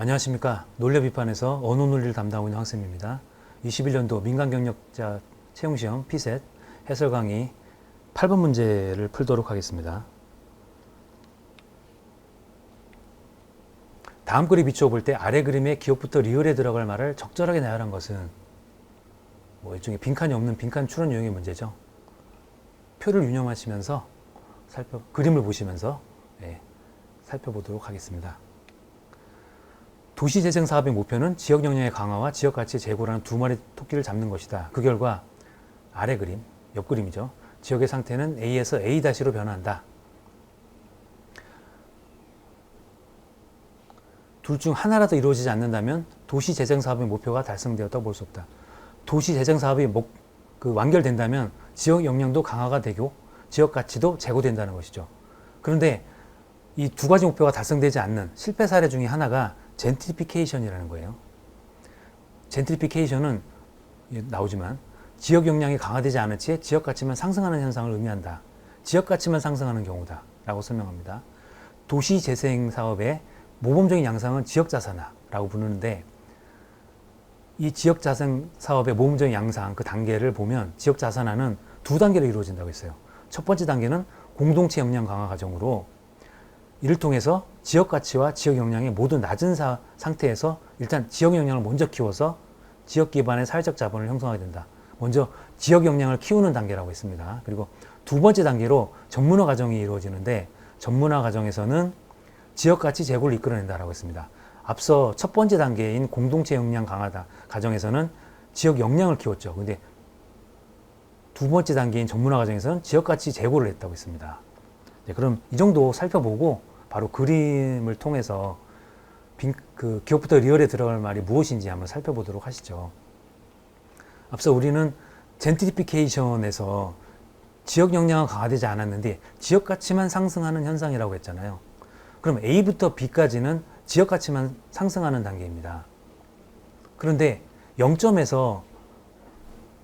안녕하십니까. 논려 비판에서 언어 논리를 담당하고 있는 황쌤입니다. 21년도 민간 경력자 채용 시험 피셋 해설 강의 8번 문제를 풀도록 하겠습니다. 다음 글이 비추어 볼 때 아래 그림에 기억부터 리을에 들어갈 말을 적절하게 나열한 것은 뭐 일종의 빈칸이 없는 빈칸 추론 유형의 문제죠. 표를 유념하시면서 살펴 그림을 보시면서 예, 살펴보도록 하겠습니다. 도시재생 사업의 목표는 지역 역량의 강화와 지역 가치 제고라는 두 마리 토끼를 잡는 것이다. 그 결과 아래 그림, 옆 그림이죠. 지역의 상태는 A에서 A-로 변화한다. 둘 중 하나라도 이루어지지 않는다면 도시재생 사업의 목표가 달성되었다고 볼 수 없다. 도시재생 사업이 목, 그 완결된다면 지역 역량도 강화가 되고 지역 가치도 제고된다는 것이죠. 그런데 이 두 가지 목표가 달성되지 않는 실패 사례 중에 하나가 젠트리피케이션이라는 거예요. 젠트리피케이션은 나오지만 지역 역량이 강화되지 않은 채 지역 가치만 상승하는 현상을 의미한다. 지역 가치만 상승하는 경우다. 라고 설명합니다. 도시 재생 사업의 모범적인 양상은 지역 자산화라고 부르는데 이 지역 자산 사업의 모범적인 양상 그 단계를 보면 지역 자산화는 두 단계로 이루어진다고 했어요. 첫 번째 단계는 공동체 역량 강화 과정으로 이를 통해서 지역 가치와 지역 역량이 모두 낮은 사, 상태에서 일단 지역 역량을 먼저 키워서 지역 기반의 사회적 자본을 형성하게 된다. 먼저 지역 역량을 키우는 단계라고 했습니다. 그리고 두 번째 단계로 전문화 과정이 이루어지는데 전문화 과정에서는 지역 가치 제고를 이끌어낸다라고 했습니다. 앞서 첫 번째 단계인 공동체 역량 강화다 과정에서는 지역 역량을 키웠죠. 근데 두 번째 단계인 전문화 과정에서는 지역 가치 제고를 했다고 했습니다. 네, 그럼 이 정도 살펴보고 바로 그림을 통해서 빈, 그 기업부터 리얼에 들어갈 말이 무엇인지 한번 살펴보도록 하시죠. 앞서 우리는 젠트리피케이션에서 지역 역량은 강화되지 않았는데 지역 가치만 상승하는 현상이라고 했잖아요. 그럼 A부터 B까지는 지역 가치만 상승하는 단계입니다. 그런데 0점에서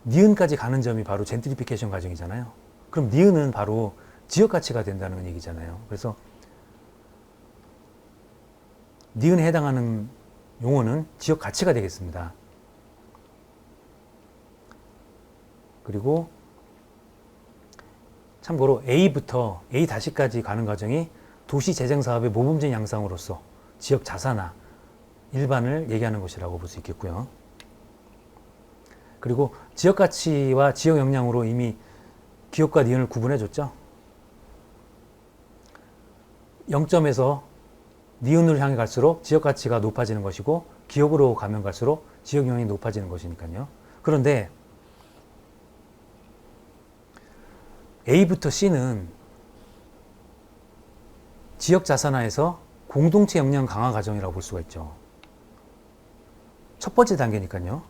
니은까지 가는 점이 바로 젠트리피케이션 과정이잖아요. 그럼 니은은 바로 지역 가치가 된다는 얘기잖아요. 그래서 니은에 해당하는 용어는 지역 가치가 되겠습니다. 그리고 참고로 A부터 A-까지 가는 과정이 도시 재생 사업의 모범적인 양상으로서 지역 자산화 일반을 얘기하는 것이라고 볼 수 있겠고요. 그리고 지역 가치와 지역 역량으로 이미 기업과 니은을 구분해 줬죠. 0점에서 니은을 향해 갈수록 지역 가치가 높아지는 것이고 기업으로 가면 갈수록 지역 영향이 높아지는 것이니까요. 그런데 A부터 C는 지역 자산화에서 공동체 역량 강화 과정이라고 볼 수가 있죠. 첫 번째 단계니까요.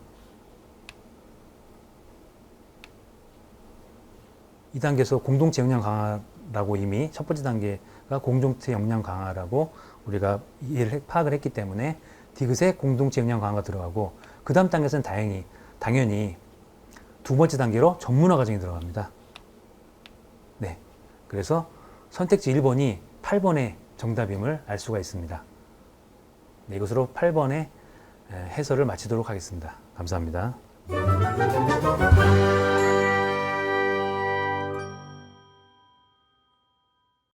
이 단계에서 공동체 역량 강화 라고 이미 첫 번째 단계가 공동체 역량 강화라고 우리가 이해를 파악을 했기 때문에 디귿에 공동체 역량 강화가 들어가고 그 다음 단계에서는 다행히 당연히 두 번째 단계로 전문화 과정이 들어갑니다. 네. 그래서 선택지 1번이 8번의 정답임을 알 수가 있습니다. 네, 이것으로 8번의 해설을 마치도록 하겠습니다. 감사합니다.